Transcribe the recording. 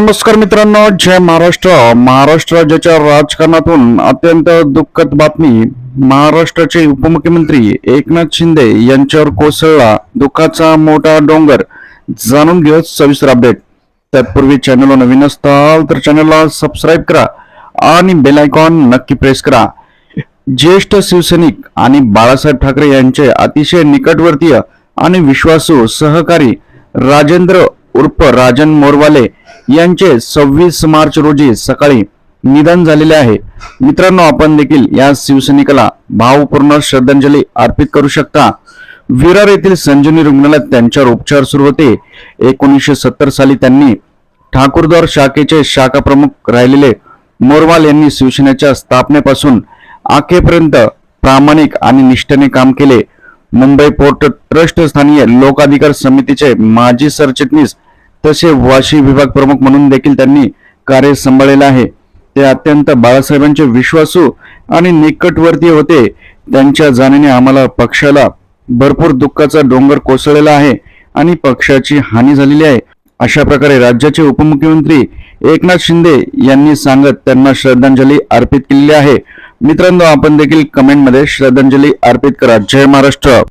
नमस्कार मित्रांनो जय महाराष्ट्र. महाराष्ट्र राज्याच्या राजकारणातून अत्यंत दुःखद बातमी. महाराष्ट्राचे उपमुख्यमंत्री एकनाथ शिंदे यांच्यावर कोसळला दुःखाचा मोठा डोंगर जाणून घेऊ सविस्तर अपडेट तत्पूर्वी चॅनलला नवीन असताल तर चॅनलला सबस्क्राईब करा आणि बेल आयकॉन नक्की प्रेस करा. ज्येष्ठ शिवसैनिक आणि बाळासाहेब ठाकरे यांचे अतिशय निकटवर्तीय आणि विश्वासू सहकारी राजेंद्र उर्फ राजन मोरवाले यांचे सव्वीस मार्च रोजी सकाळी निधन झालेले आहे. मित्रांनो आपण देखील या शिवसैनिकाला भावपूर्ण श्रद्धांजली अर्पित करू शकता. विरार येथील संजीवनी रुग्णालयात त्यांच्यावर उपचार सुरू होते. एकोणीसशे सत्तर साली त्यांनी ठाकूरद्वार शाखेचे शाखा प्रमुख राहिलेले मोरवाल यांनी शिवसेनेच्या स्थापनेपासून अखेपर्यंत प्रामाणिक आणि निष्ठेने काम केले. मुंबई पोर्ट ट्रस्ट स्थानीय लोकाधिकार समितीचे माजी सरचिटणीस तसे वाशी विभाग प्रमुख म्हणून देखील त्यांनी कार्य सांभाळलेलं आहे. ते अत्यंत बाळासाहेबांचे विश्वासू आणि निकटवर्ती होते. त्यांच्या जाण्याने आम्हाला पक्षाला भरपूर दुःखाचा डोंगर कोसळलेला आहे आणि पक्षाची हानी झालेली आहे. अशा प्रकारे राज्याचे उपमुख्यमंत्री एकनाथ शिंदे यांनी सांगत त्यांना श्रद्धांजली अर्पित केलेली आहे. मित्रांनो आपण देखील कमेंटमध्ये श्रद्धांजली अर्पित करा. जय महाराष्ट्र.